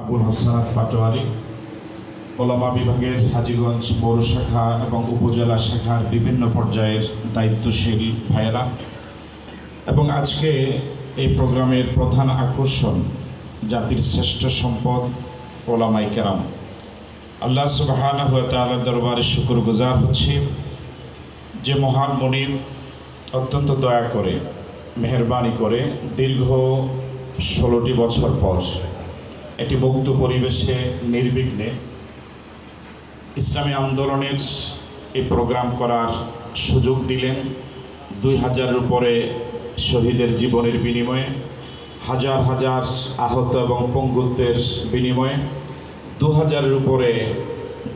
আবুল হাসানাত পাটোয়ারি, ওলামা বিভাগের হাজীগঞ্জ পৌর শাখা এবং উপজেলা শাখার বিভিন্ন পর্যায়ের দায়িত্বশীল ভাইয়েরা। এবং আজকে এই প্রোগ্রামের প্রধান আকর্ষণ জাতির শ্রেষ্ঠ সম্পদ ওলামাই কেরাম। আল্লাহ সুবাহানা তাআলার দরবারে শুকুর গুজার হচ্ছি যে মহান মনির অত্যন্ত দয়া করে, মেহরবানি করে দীর্ঘ ষোলোটি বছর পর একটি মুক্ত পরিবেশে নির্বিঘ্নে ইসলামী আন্দোলনের এই প্রোগ্রাম করার সুযোগ দিলেন দুই হাজারের উপরে শহীদের জীবনের বিনিময়ে, হাজার হাজার আহত এবং পঙ্গুত্বের বিনিময়ে, দু হাজারের উপরে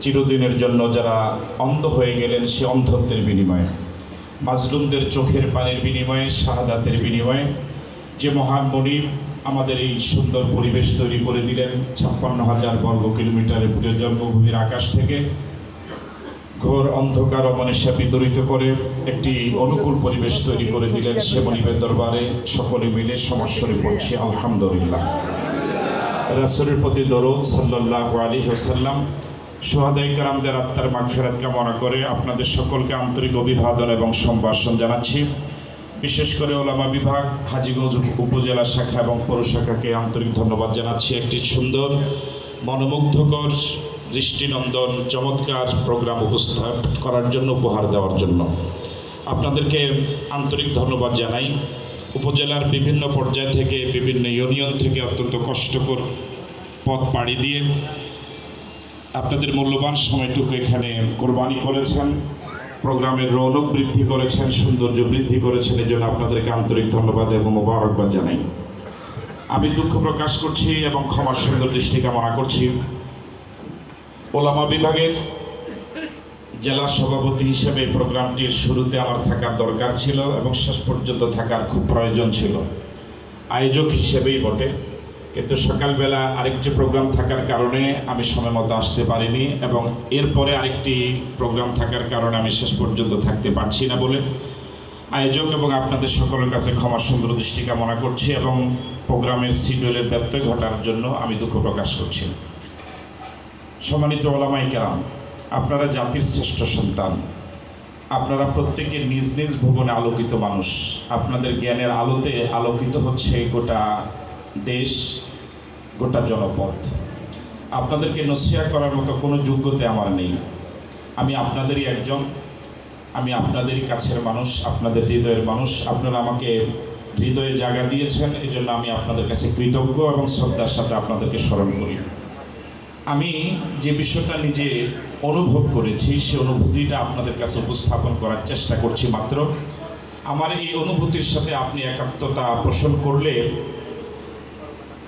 চিরদিনের জন্য যারা অন্ধ হয়ে গেলেন সে অন্ধত্বের বিনিময়ে, মাজলুমদের চোখের পানির বিনিময়ে, শাহাদাতের বিনিময়ে, যে মহান মনিব আমাদের এই সুন্দর পরিবেশ তৈরি করে দিলেন ছাপ্পান্ন হাজার বর্গ কিলোমিটারের প্রিয় জন্মভূমির আকাশ থেকে। ঘোর অন্ধকার অমনীষা বিতরিত করে একটি অনুকূল পরিবেশ তৈরি করে দিলেন সে মনিবের দরবারে। সকলে মিলে সমস্যারে পড়ছি, আলহামদুলিল্লাহ। রাসুলের প্রতি দরদ সাল্লাহ আলী হাসাল্লাম কারামদের আত্মার মাগফেরাত কামনা করে আপনাদের সকলকে আন্তরিক অভিবাদন এবং সম্ভাষণ জানাচ্ছি। বিশেষ করে ওলামা বিভাগ, হাজীগঞ্জ উপজেলা শাখা এবং পৌরশাখাকে আন্তরিক ধন্যবাদ জানাচ্ছি একটি সুন্দর, মনোমুগ্ধকর, দৃষ্টিনন্দন, চমৎকার প্রোগ্রাম উপস্থাপন করার জন্য, উপহার দেওয়ার জন্য। আপনাদেরকে আন্তরিক ধন্যবাদ জানাই। উপজেলার বিভিন্ন পর্যায় থেকে, বিভিন্ন ইউনিয়ন থেকে অত্যন্ত কষ্টকর পথ পাড়ি দিয়ে আপনাদের মূল্যবান সময়টুকু এখানে কোরবানি করেছেন। প্রোগ্রামের রৌনক বৃদ্ধি করেছেন, সৌন্দর্য বৃদ্ধি করেছেন এই জন্য আপনাদেরকে আন্তরিক ধন্যবাদ এবং মোবারকবাদ জানাই। আমি দুঃখ প্রকাশ করছি এবং ক্ষমার সুন্দর দৃষ্টি কামনা করছি। ওলামা বিভাগের জেলা সভাপতি হিসেবে প্রোগ্রামটির শুরুতে আমার থাকার দরকার ছিল এবং শেষ পর্যন্ত থাকার খুব প্রয়োজন ছিল। আয়োজক হিসেবেই বটে। কিন্তু সকালবেলা আরেকটি প্রোগ্রাম থাকার কারণে আমি সময় মতো আসতে পারিনি এবং এরপরে আরেকটি প্রোগ্রাম থাকার কারণে আমি শেষ পর্যন্ত থাকতে পারছি না বলে আয়োজক এবং আপনাদের সকলের কাছে ক্ষমার সুন্দর দৃষ্টি কামনা করছি এবং প্রোগ্রামের শিডিউলের ব্যত্যয় ঘটার জন্য আমি দুঃখ প্রকাশ করছি। সম্মানিত ওলামাই কেরাম, আপনারা জাতির শ্রেষ্ঠ সন্তান। আপনারা প্রত্যেকে নিজ নিজ ভুবনে আলোকিত মানুষ। আপনাদের জ্ঞানের আলোতে আলোকিত হচ্ছে গোটা দেশ গোটা জনপদ। আপনাদেরকে নসিয়া করার মতো কোনো যোগ্যতা আমার নেই। আমি আপনাদেরই একজন। আমি আপনাদেরই কাছের মানুষ, আপনাদের হৃদয়ের মানুষ। আপনারা আমাকে হৃদয়ে জায়গা দিয়েছেন এই জন্য আমি আপনাদের কাছে কৃতজ্ঞ এবং শ্রদ্ধার সাথে আপনাদেরকে স্মরণ করি। আমি যে বিষয়টা নিজে অনুভব করেছি, সে অনুভূতিটা আপনাদের কাছে উপস্থাপন করার চেষ্টা করছি মাত্র। আমার এই অনুভূতির সাথে আপনি একাত্মতা পোষণ করলে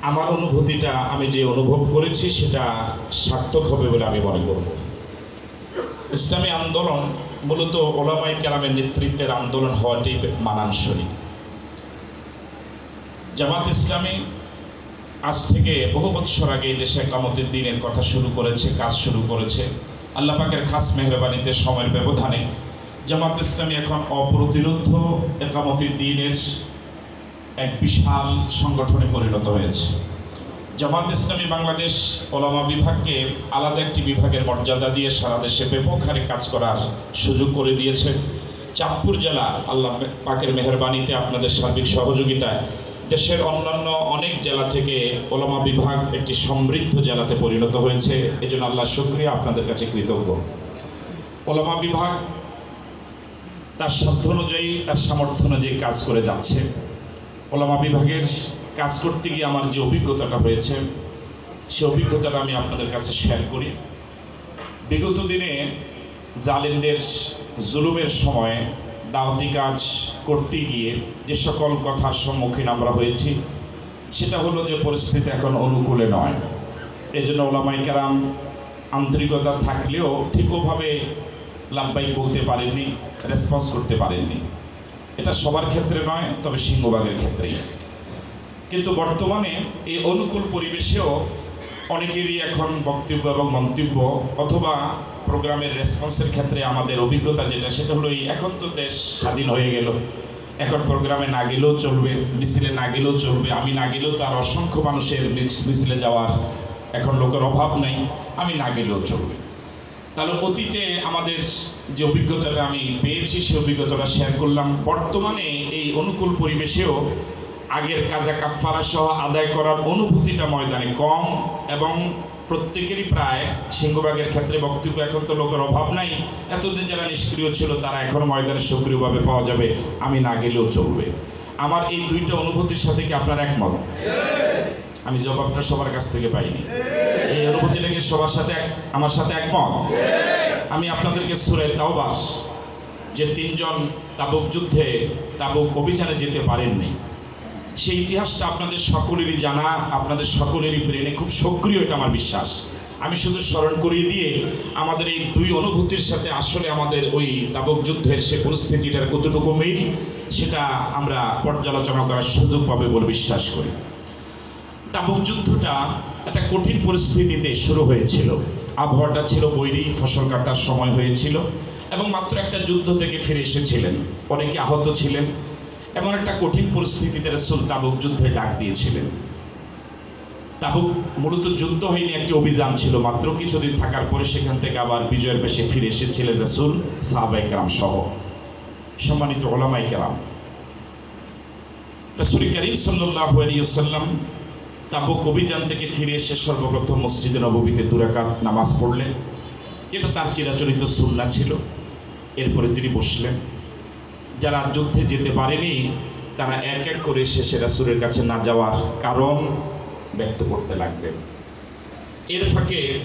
আমার অনুভূতিটা আমি যে অনুভব করেছি সেটা সার্থক হবে বলে আমি মনে করব। ইসলামী আন্দোলন মূলত ওলামাই কেরামের নেতৃত্বের আন্দোলন হওয়াটাই মানানসই। জামাত ইসলামী আজ থেকে বহু বৎসর আগে দেশে কামতের দিনের কথা শুরু করেছে, কাজ শুরু করেছে। আল্লাহ পাকের খাস মেহরবানিতে সময়ের ব্যবধানে জামাত ইসলামী এখন অপ্রতিরোধ একামতের দিনের এক বিশাল সংগঠনে পরিণত হয়েছে। জামাত ইসলামী বাংলাদেশ ওলামা বিভাগকে আলাদা একটি বিভাগের মর্যাদা দিয়ে সারা দেশে ব্যাপক হারে কাজ করার সুযোগ করে দিয়েছে। চাঁদপুর জেলা আল্লাহ পাকের মেহরবানিতে আপনাদের সার্বিক সহযোগিতায় দেশের অন্যান্য অনেক জেলা থেকে ওলামা বিভাগ একটি সমৃদ্ধ জেলাতে পরিণত হয়েছে। এই জন্য আল্লাহ শুক্রিয়া, আপনাদের কাছে কৃতজ্ঞ। ওলামা বিভাগ তার সাধ্য অনুযায়ী, তার সামর্থ্য অনুযায়ী কাজ করে যাচ্ছে। ওলামা বিভাগের কাজ করতে গিয়ে আমার যে অভিজ্ঞতাটা হয়েছে, সে অভিজ্ঞতাটা আমি আপনাদের কাছে শেয়ার করি। বিগত দিনে জালেমদের জুলুমের সময় দাওয়াতি কাজ করতে গিয়ে যে সকল কথার সম্মুখীন আমরা হয়েছি, সেটা হলো যে পরিস্থিতি এখন অনুকূলে নয়। এই জন্য ওলামাই কেরাম আন্তরিকতা থাকলেও ঠিক ওভাবে লাভবাই বলতে পারেননি রেসপন্স করতে পারেননি। এটা সবার ক্ষেত্রে নয়, তবে সিংহবাগের ক্ষেত্রেই। কিন্তু বর্তমানে এই অনুকূল পরিবেশেও অনেকেরই এখন বক্তব্য এবং মন্তব্য অথবা প্রোগ্রামের রেসপন্সের ক্ষেত্রে আমাদের অভিজ্ঞতা যেটা, সেটা হলো এই, এখন তো দেশ স্বাধীন হয়ে গেল। এখন প্রোগ্রামে না গেলেও চলবে, মিছিলে না গেলেও চলবে, আমি না গেলেও তো আর অসংখ্য মানুষের মিছ- মিছিলে যাওয়ার এখন লোকের অভাব নেই, আমি না গেলেও চলবে। তাহলে অতীতে আমাদের যে অভিজ্ঞতাটা আমি পেয়েছি সেই অভিজ্ঞতাটা শেয়ার করলাম। বর্তমানে এই অনুকূল পরিবেশেও আগের কাজা কাফারা সহ আদায় করার অনুভূতিটা ময়দানে কম এবং প্রত্যেকেরই প্রায় সিংহবাগের ক্ষেত্রে বক্তব্য এখন তো লোকের অভাব নাই। এতদিন যারা নিষ্ক্রিয় ছিল, তারা এখন ময়দানে সক্রিয়ভাবে পাওয়া যাবে, আমি না গেলেও চলবে। আমার এই দুইটা অনুভূতির সাথে কি আপনার একমত? আমি জবাবটা সবার কাছ থেকে পাইনি। এই অনুভূতিটাকে সবার সাথে আমার সাথে একমত? আমি আপনাদেরকে সুরে তাওবাস যে তিনজন তাবুক যুদ্ধে তাবুক অভিযানে যেতে পারেননি। সেই ইতিহাসটা আপনাদের সকলেরই জানা, আপনাদের সকলেরই ব্রেনে খুব সক্রিয় এটা আমার বিশ্বাস। আমি শুধু স্মরণ করিয়ে দিয়ে আমাদের এই দুই অনুভূতির সাথে আসলে আমাদের ওই তাবক যুদ্ধের সে পরিস্থিতিটার কতটুকু মিল, সেটা আমরা পর্যালোচনা করার সুযোগ পাবে বলে বিশ্বাস করি। তাবুক যুদ্ধটা একটা কঠিন পরিস্থিতিতে শুরু হয়েছিল। আবহাওয়াটা ছিল বৈরী, ফসল কাটার সময় হয়েছিল এবং মাত্র একটা যুদ্ধ থেকে ফিরে এসেছিলেন। অনেকে আহত ছিলেন। এমন একটা কঠিন পরিস্থিতিতে রসুল তাবুক যুদ্ধে ডাক দিয়েছিলেন। তাবুক মূলত যুদ্ধ হয়নি, একটি অভিযান ছিল মাত্র। কিছুদিন থাকার পরে সেখান থেকে আবার বিজয়ের বেশে ফিরে এসেছিলেন রসুল সাহাবাইকরাম সহ। সম্মানিত ওলামাই কেরাম, রসুল করিম সাল্লাহ আলিয়াল্লাম তাবুক অভিযান থেকে ফিরে এসে সর্বপ্রথম মসজিদে নববীতে দুরাকাত নামাজ পড়লেন। এটা তার চিরাচরিত সুন্না ছিল। এরপরে তিনি বসলেন। যারা যুদ্ধে যেতে পারেনি, তারা এক এক করে শেষে রাসুলের কাছে না যাওয়ার কারণ ব্যক্ত করতে লাগলেন। এর ফাঁকে,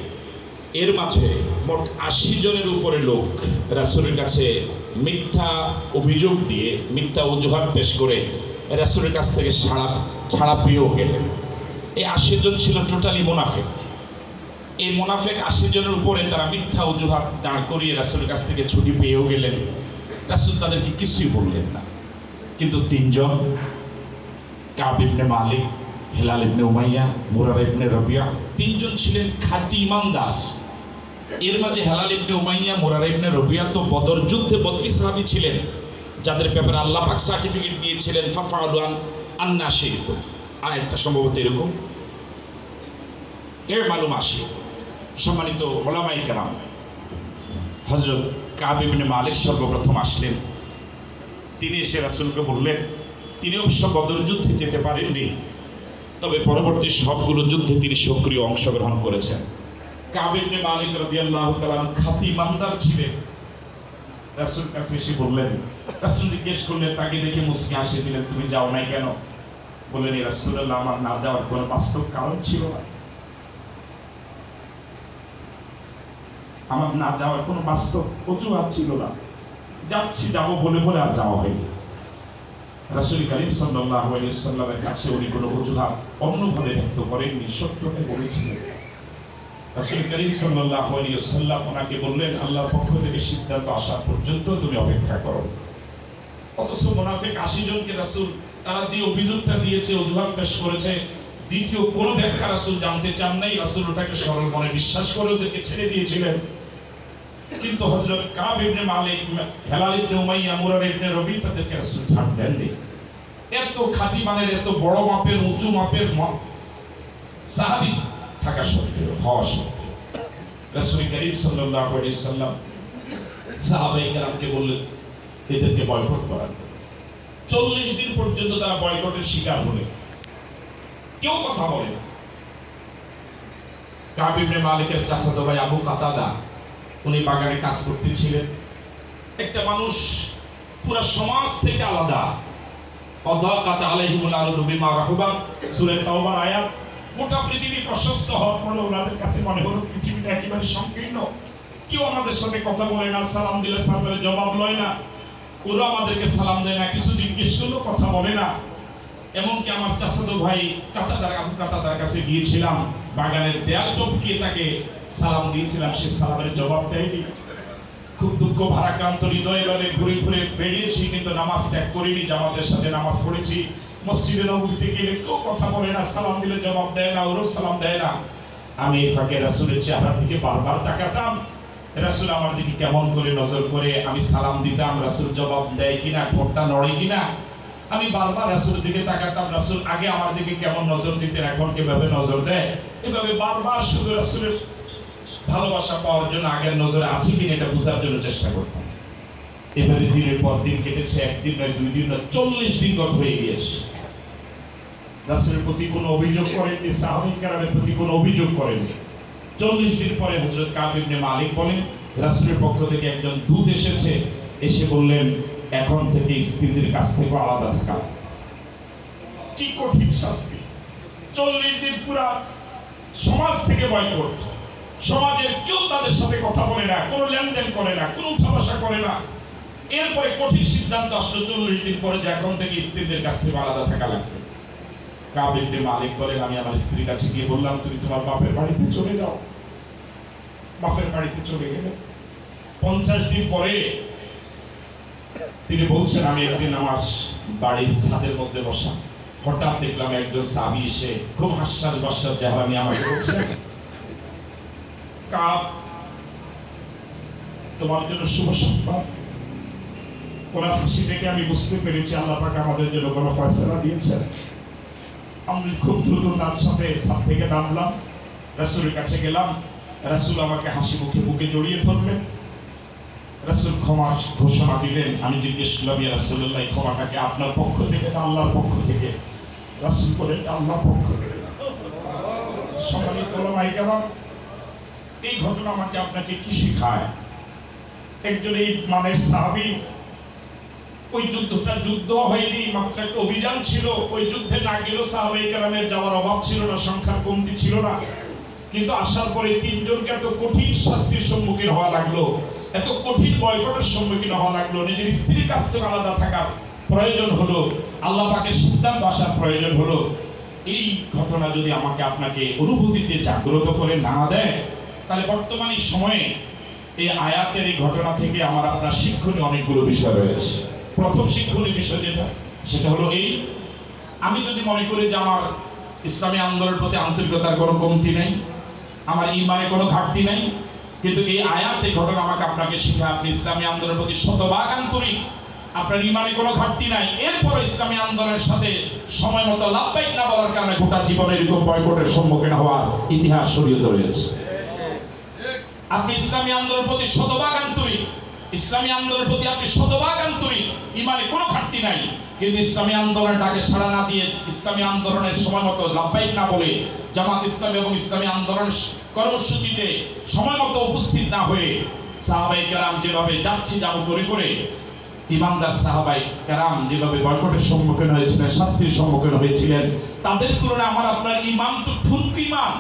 এর মাঝে মোট আশি জনের উপরে লোক রাসুলের কাছে মিথ্যা অভিযোগ দিয়ে, মিথ্যা অজুহাত পেশ করে রাসুলের কাছ থেকে ছাড়া ছাড়া পেয়েও গেলেন। এই আশি জন ছিল টোটালি মোনাফেক। এই মোনাফেক আশি জনের উপরে তারা মিথ্যা অজুহাত দাঁড় করিয়ে রাসুলের কাছ থেকে ছুটি পেয়েও গেলেন। রাসুল তাদেরকে কিছুই বললেন না। কিন্তু তিনজন, Kab ibn Malik, Hilal ibn Umayya, Murarah ibn Rabia, তিনজন ছিলেন খাঁটি ইমানদার। এর মাঝে Hilal ibn Umayya, Murarah ibn Rabia তো বদর যুদ্ধে বত্রি সাহাবি ছিলেন, যাদের ব্যাপারে আল্লাহ পাক সার্টিফিকেট দিয়েছিলেন ফাফাদুয়ান আন্না শিরিত আর একটা সম্ভবত এরকম। এর মালুম আসি, সম্মানিত ওলামাই কেরাম। হজরত কাব ইবনে মালিক সর্বপ্রথম আসলেন। তিনি এসে রাসুলকে বললেন, তিনি অবশ্য বদর যুদ্ধে যেতে পারেননি, তবে পরবর্তী সবগুলো যুদ্ধে তিনি সক্রিয় অংশগ্রহণ করেছেন। কাব ইবনে মালিক রাদিয়াল্লাহু কালাম খাতি ইমানদার ছিলেন। রাসুল কাছে এসে বললেন, রাসুল জিজ্ঞেস করলেন, তাকে দেখে মুসকে হাসি দিলেন, তুমি যাও নাই কেন? বললেন এই রাসূলুল্লাহ আমার না যাওয়ার কোনো বাস্তব কারণ ছিল না। আমার না যাওয়ার কোনো বাস্তব অজুহাত ছিল না। যাচ্ছি, যাব বলে বলে আর যাওয়া হয়নি। রাসুল করিম আলাইহি সাল্লামের কাছে উনি কোনো অজুহাত অন্যভাবে ব্যক্ত করেননি, সত্যকে বলেছিলেন। রাসুল করিম আলাইহি সাল্লাম ওনাকে বললেন, আল্লাহর পক্ষ থেকে সিদ্ধান্ত আসা পর্যন্ত তুমি অপেক্ষা করো। অথচ মোনাফিক আশি জনকে রাসুল তারা যে অভিযোগটা দিয়েছে, অজুহাত পেশ করেছে, দ্বিতীয় কোন ব্যাখ্যা রাসুল জানতে চান নাই। রাসুল ওটাকে সরল মনে বিশ্বাস করে ওদেরকে ছেড়ে দিয়েছিলেন। কিন্তু হযরত কাব ibn Malik, Hilal ibn Umayya, মুরার ইবনে রবি তাদেরকে রাসূল ছাড় দেননি এত খাঁটি মানের, এত বড় মাপের, উঁচু মাপের সাহাবী থাকা সত্ত্বেও, হওয়া সত্ত্বেও। রাসূল করিম সাল্লাল্লাহু আলাইহি সাল্লাম সাহাবায়ে কেরামকে বললেন, এদেরকে বয়কট করার চল্লিশ দিন পর্যন্ত তারা বয়কটের শিকার হলেন কেউ কথা বলে না। কাব মালিকের চাচাতো ভাই আবু কাতাদা, উনি বাগানে কাজ করতেছিলেন। একটা মানুষ পুরা সমাজ থেকে আলাদা। অধ্যাকাতা আলাইহিমুল আরদু বিমা রাহুবান সূরা তাওবার আয়াত। গোটা পৃথিবী প্রশস্ত হওয়ার পরে ওনাদের কাছে মনে হলো পৃথিবীটা একেবারে সংকীর্ণ। কেউ আমাদের সাথে কথা বলে না, সালাম দিলে সালামের জবাব লয় না। ওরা আমাদেরকে সালাম দেয় না, কিছু জিজ্ঞেস করলেও কথা বলে না। এমনকি আমার চাচাতো ভাই কাতাদার আবু কাতাদার কাছে গিয়েছিলাম, বাগানের দেয়াল টপকিয়ে তাকে সালাম দিয়েছিলাম, সে সালামের জবাব দেয়নি। খুব দুঃখ, ভারাক্রান্ত হৃদয় এভাবে ঘুরে ঘুরে বেরিয়েছি, কিন্তু নামাজ ত্যাগ করিনি, জামাতের সাথে নামাজ পড়েছি। মসজিদে নবীতে গেলে কেউ কথা বলে না, সালাম দিলে জবাব দেয় না, ওরও সালাম দেয় না। আমি ফাঁকে রাসুলের চেহারার থেকে বারবার তাকাতাম। রাসুল আমার দিকে কেমন করে নজর করে, আমি সালাম দিতাম, রাসুল জবাব দেয় কিনা, ঠোঁটটা নড়ে কিনা? আমি বারবার রাসুলের দিকে তাকাতাম, রাসুল আগে আমার দিকে কেমন নজর দিতেন, এখন কীভাবে নজর দেয়? এভাবে বারবার শুধু রাসূলের ভালোবাসা পাওয়ার জন্য আগের নজরে আছে কিনা এটা বোঝার জন্য চেষ্টা করতাম। এভাবে দিনের পর দিন কেটেছে, একদিন নয়, দুই দিন নয়, চল্লিশ দিন গত হয়ে গিয়েছে। রাসূলের প্রতি কোনো অভিযোগ করেননি সাহাবিক কারামের প্রতি কোনো অভিযোগ করেননি। চল্লিশ দিন পরে হজরত কাব ইবনে মালিক বলেন, রাষ্ট্রের পক্ষ থেকে একজন দূত এসেছে, এসে বললেন, এখন থেকে স্ত্রীদের কাছ থেকে আলাদা থাকা। কি কঠিন শাস্তি। চল্লিশ দিন পুরা সমাজ থেকে বয়কট। সমাজের কেউ তাদের সাথে কথা বলে না, কোনো লেনদেন করে না, কোনো উঠা বসা করে না। এরপরে কঠিন সিদ্ধান্ত আসলো, চল্লিশ দিন পরে যে এখন থেকে স্ত্রীদের কাছ থেকে আলাদা থাকা লাগবে। কাবিতে মালিক বলেন, আমি আমার স্ত্রীর কাছে গিয়ে বললাম, তুমি তোমার বাপের বাড়িতে চলে যাও। বাপের বাড়িতে চলে গেলে পঞ্চাশ দিন পরে তিনি বলছেন, আমি একদিন আমার বাড়ির ছাদের মধ্যে বসা হঠাৎ দেখলাম একজন সাবি এসে খুব হাস্যাস বাস্যাস চেহারা নিয়ে আমাকে বলছেন কাপ তোমার জন্য শুভ সংবাদ ওনার হাসি দেখে আমি বুঝতে পেরেছি, আল্লাহ পাক আমাদের জন্য কোনো ফয়সলা দিয়েছেন। আমি খুব দ্রুত তার সাথে ছাদ থেকে নামলাম। রাসূলের কাছে গেলাম। রাসূল আমাকে হাসি মুখে বুকে জড়িয়ে ধরলেন। রাসূল ক্ষমার ঘোষণা দিলেন। আমি জিজ্ঞেস করলাম, ইয়া রাসূলুল্লাহ, এই ক্ষমাটাকে আপনার পক্ষ থেকে না আল্লাহর পক্ষ থেকে? রাসূল বলেন আল্লাহর পক্ষ থেকে। ওলামায়ে কেরাম, এই ঘটনা আমাকে আপনাকে কি শেখায়? একজন এই মানের সাহাবী ওই যুদ্ধটা যুদ্ধ হয়নি মাত্র একটা অভিযান ছিল। ওই যুদ্ধে না গেলেও সাহাবাই কেরামের যাওয়ার অভাব ছিল না, সংখ্যার কমতি ছিল না। কিন্তু আসার পরে তিনজনকে এত কঠিন শাস্তির সম্মুখীন হওয়া লাগল, এত কঠিন বয়কটের সম্মুখীন হওয়া লাগল, নিজের স্ত্রীর কাছ থেকে আলাদা থাকার প্রয়োজন হলো, আল্লাহ পাকের সিদ্ধান্ত আসার প্রয়োজন হলো। এই ঘটনা যদি আমাকে আপনাকে অনুভূতিতে জাগ্রত করে না দেয়, তাহলে বর্তমান সময়ে এই আয়াতের এই ঘটনা থেকে আমার আপনার শিক্ষণীয় অনেকগুলো বিষয় রয়েছে। প্রথম শিক্ষণীয় বিষয় যেটা, সেটা হলো এই, আমি যদি মনে করি যে আমার ইসলামী আন্দোলনের প্রতি আন্তরিকতার কোনো কমতি নেই, আমার ইমানে কোনো ঘাটতি নেই, কিন্তু এই আয়াত ঘটনা আমাকে আপনাকে শিখা আপনি ইসলামী আন্দোলনের প্রতি শতভাগ আন্তরিক, আপনার ইমানে কোনো ঘাটতি নাই এরপর ইসলামী আন্দোলনের সাথে সময় মতো লাভবাহিক না বলার কারণে গোটা জীবনে এরকম বয়কটের সম্মুখীন হওয়ার ইতিহাস শরীয়ত রয়েছে আপনি ইসলামী আন্দোলনের প্রতি শতভাগ আন্তরিক ইসলামী আন্দোলনের প্রতি আপনি শতভাগ আন্তরিক, ইমানে কোনো ঘাটতি নাই। কিন্তু ইসলামী আন্দোলনের ডাকে সাড়া না দিয়ে ইসলামী আন্দোলনের সময় মতো লাভবাহিক না বলে জামাত ইসলামী এবং ইসলামী আন্দোলন কর্মসূচিতে সময় মতো উপস্থিত না হয়ে সাহাবাই কেরাম যেভাবে যাচ্ছি যাব করে করে, ইমানদার সাহাবাই কেরাম যেভাবে বয়কটের সম্মুখীন হয়েছিলেন, শাস্তির সম্মুখীন হয়েছিলেন, তাদের তুলনায় আমার আপনার ইমান তো ঠুনকু ইমান।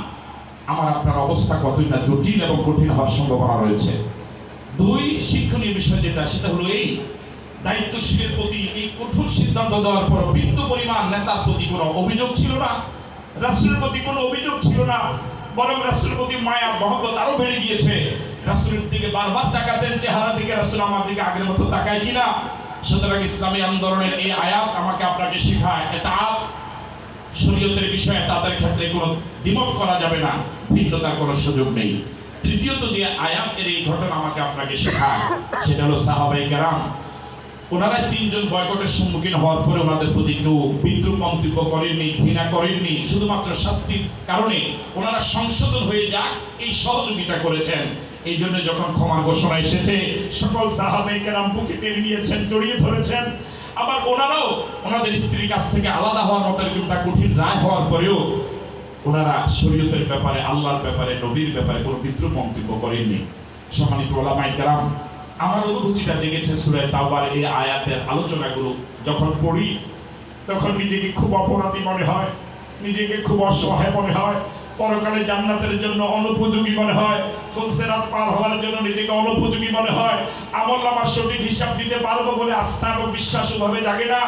আমার আপনার অবস্থা কতই না জটিল এবং কঠিন হওয়ার সম্ভাবনা রয়েছে। দুই শিক্ষণীয় বিষয় যেটা, সেটা হলো এই, দায়িত্বশীলের প্রতি এই কঠোর সিদ্ধান্ত দেওয়ার পর বিন্দু পরিমাণ নেতার প্রতি কোনো অভিযোগ ছিল না রাষ্ট্রের প্রতি কোনো অভিযোগ ছিল না, বরং রাষ্ট্রের প্রতি মায়া, মহব্বত আরও বেড়ে গিয়েছে। রাষ্ট্রের দিকে বারবার তাকাতেন, চেহারা দিকে রাষ্ট্র আমার দিকে আগের মতো তাকায় কিনা? সুতরাং ইসলামী আন্দোলনের এই আয়াত আমাকে আপনাকে শেখায়, এটা শরীয়তের বিষয়ে তাদের ক্ষেত্রে কোনো দ্বিমত করা যাবে না, ভিন্নতার কোনো সুযোগ নেই। তৃতীয়ত যে আয়াতের এই ঘটনা আমাকে আপনাকে শেখায়, সেটা হলো সাহাবাই কেরাম। ওনারা তিনজন বয়কটের সম্মুখীন হওয়ার পরে ওনাদের প্রতি কেউ বিদ্রুপ মন্তব্য করেননি, ঘৃণা করেননি, শুধুমাত্র শাস্তির কারণে ওনারা সংশোধন হয়ে যাক, এই সহযোগিতা করেছেন। এই জন্য যখন ক্ষমার ঘোষণা এসেছে, সকল সাহাবাই কেরাম বুকে টেনে নিয়েছেন, জড়িয়ে ধরেছেন। আবার ওনারাও ওনাদের স্ত্রীর কাছ থেকে আলাদা হওয়ার মতো এরকম কঠিন রায় হওয়ার পরেও ওনারা শরীয়তের ব্যাপারে, আল্লাহর ব্যাপারে, নবীর ব্যাপারে কোনো বিদ্রুপ মন্তব্য করেননি। সম্মানিত ওলামাই কেরাম, আমার অনুভূতিটা জেগেছে সুরে তাওবার এই আয়াতের আলোচনাগুলো যখন পড়ি, তখন নিজেকে খুব অপরাধী মনে হয়, নিজেকে খুব অসহায় মনে হয় পরকালে জান্নাতের জন্য অনুপযোগী মনে হয় ফুলসেরাত পার হওয়ার জন্য নিজেকে অনুপযোগী মনে হয়। আমল আমার সঠিক হিসাব দিতে পারব বলে আস্থা এবং বিশ্বাস ওভাবে জাগে না।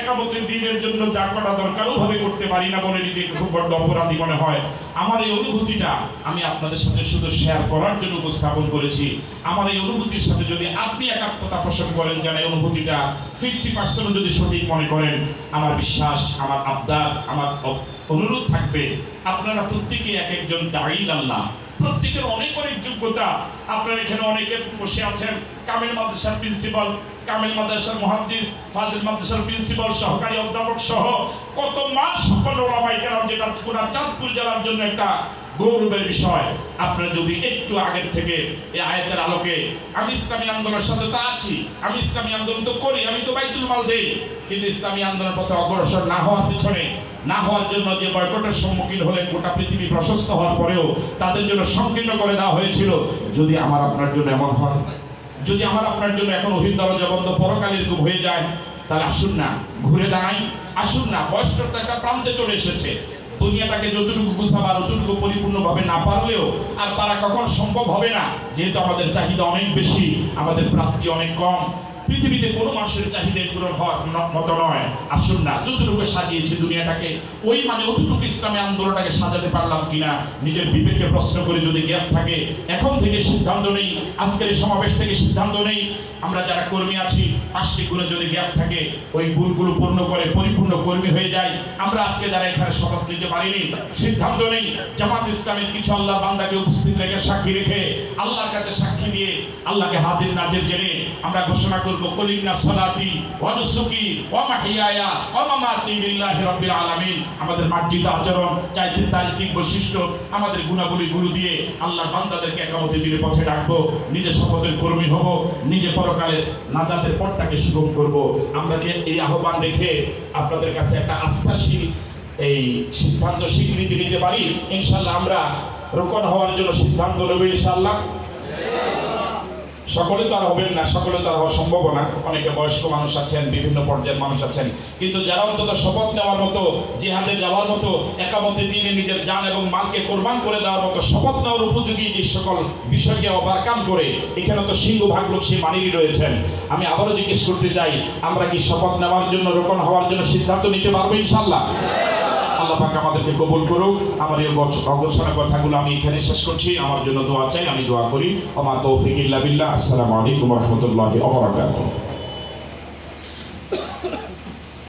একামতের দিনের জন্য যা করা দরকার ওভাবে করতে পারি না বলে নিজেকে খুব বড় অপরাধী মনে হয়। আমার এই অনুভূতিটা আমি আপনাদের সাথে শুধু শেয়ার করার জন্য উপস্থাপন করেছি। আমার এই অনুভূতির সাথে যদি আপনি একাত্মতা পোষণ করেন, যেন এই অনুভূতিটা ফিফটি পার্সেন্ট যদি সঠিক মনে করেন, আমার বিশ্বাস, আমার আবদার, আমার অনুরোধ থাকবে, আপনারা প্রত্যেকে এক একজন দাঁড়িয়ে আল্লাহ। প্রত্যেকের অনেক অনেক যোগ্যতা। আপনার এখানে অনেকে বসে আছেন, কামেল মাদ্রাসার প্রিন্সিপাল, কামিল মাদ্রাসার মহাদ্দিস ফাজিল মাদ্রাসার প্রিন্সিপাল, সহকারী অধ্যাপক সহ কত মান সম্পন্ন ওলামাই কেরাম যেটা পুরা চাঁদপুর জেলার জন্য একটা গৌরবের বিষয়। আপনারা যদি একটু আগের থেকে এই আয়াতের আলোকে, আমি ইসলামী আন্দোলনের সাথে তো আছি, আমি ইসলামী আন্দোলন তো করি, আমি তো বাইতুল মাল দেই, কিন্তু ইসলামী আন্দোলনের পথে অগ্রসর না হওয়ার পিছনে না হওয়ার জন্য যে বয়কটের সম্মুখীন হলেন গোটা পৃথিবী প্রশস্ত হওয়ার পরেও তাদের জন্য সংকীর্ণ করে দেওয়া হয়েছিল, যদি আমার আপনার জন্য এমন হয়, যদি আমার আপনার জন্য এখন অহিত দরজা বন্ধ পরকাল এরকম হয়ে যায়, তাহলে আসুন না, ঘুরে দাঁড়াই, আসুন না বয়সটা একটা প্রান্তে চলে এসেছে। দুনিয়াটাকে যতটুকু গুছাবার, অতটুকু পরিপূর্ণভাবে না পারলেও আর তারা কখন সম্ভব হবে না, যেহেতু আমাদের চাহিদা অনেক বেশি, আমাদের প্রাপ্তি অনেক কম। পৃথিবীতে কোনো মানুষের চাহিদা পূরণ হওয়ার মতো নয়। আসুন না, যতটুকু সাজিয়েছে দুনিয়াটাকে, ওই মানে অতটুকু ইসলামী আন্দোলনটাকে সাজাতে পারলাম কিনা, নিজের বিবেককে প্রশ্ন করে যদি গ্যাপ থাকে, এখন থেকে সিদ্ধান্ত নেই, আজকের সমাবেশ থেকে সিদ্ধান্ত নেই। আমরা যারা কর্মী আছি, পাঁচটি গুণে যদি গ্যাপ থাকে, ওই গুণগুলো পূর্ণ করে পরিপূর্ণ কর্মী হয়ে যায় আমরা আজকে যারা এখানে শপথ নিতে পারিনি, সিদ্ধান্ত নেই। জামাত ইসলামের কিছু আল্লাহ বান্দাকে উপস্থিত রেখে সাক্ষী রেখে আল্লাহর কাছে সাক্ষী দিয়ে আল্লাহকে হাজির নাজির জেনে আমরা ঘোষণা করব, কলিন্না সলাতি ওয়া নুসুকি ওয়া মাহিয়ায়া ওয়া মামাতি লিল্লাহি রাব্বিল আলামিন। আমাদের মার্জিত আচরণ, চাইতে তারিখিক বৈশিষ্ট্য, আমাদের গুণাবলী গুরু দিয়ে আল্লাহ বান্দাদেরকে একামতে দিনে পথে ডাকবো নিজে শপথের কর্মী হব, নিজে পরকালের নাজাতের পথটাকে সুগম করব। আমরা এই আহ্বান রেখে আপনাদের কাছে একটা আস্থাশীল এই সিদ্ধান্ত স্বীকৃতি নিতে পারি? ইনশাল্লাহ আমরা রোকন হওয়ার জন্য সিদ্ধান্ত নেব ইনশাল্লাহ সকলে তো আর হবেন না, সকলে তো আর হওয়া সম্ভব না। অনেকে বয়স্ক মানুষ আছেন, বিভিন্ন পর্যায়ের মানুষ আছেন। কিন্তু যারা অন্তত শপথ নেওয়ার মতো, জিহাদে যাওয়ার মতো, একামতে দিনে নিজের যান এবং মালকে কোরবান করে দেওয়ার মতো শপথ নেওয়ার উপযোগী যে সকল বিষয়কে ওভারকাম করে, এখানে তো সিংহভাগ লোক সেই বাণীরই রয়েছেন। আমি আবারও জিজ্ঞেস করতে চাই, আমরা কি শপথ নেওয়ার জন্য রোপণ হওয়ার জন্য সিদ্ধান্ত নিতে পারব ইনশাল্লাহ আল্লাহ পাক আমাদেরকে কবুল করুক। আমার এই অগোছ- কথাগুলো আমি এখানে শেষ করছি। আমার জন্য দোয়া চাই, আমি দোয়া করি। আমার তৌফিক ইল্লা বিল্লাহ। আসসালামু আলাইকুম রহমতুল্লাহ ওয়া বারাকাতুহু।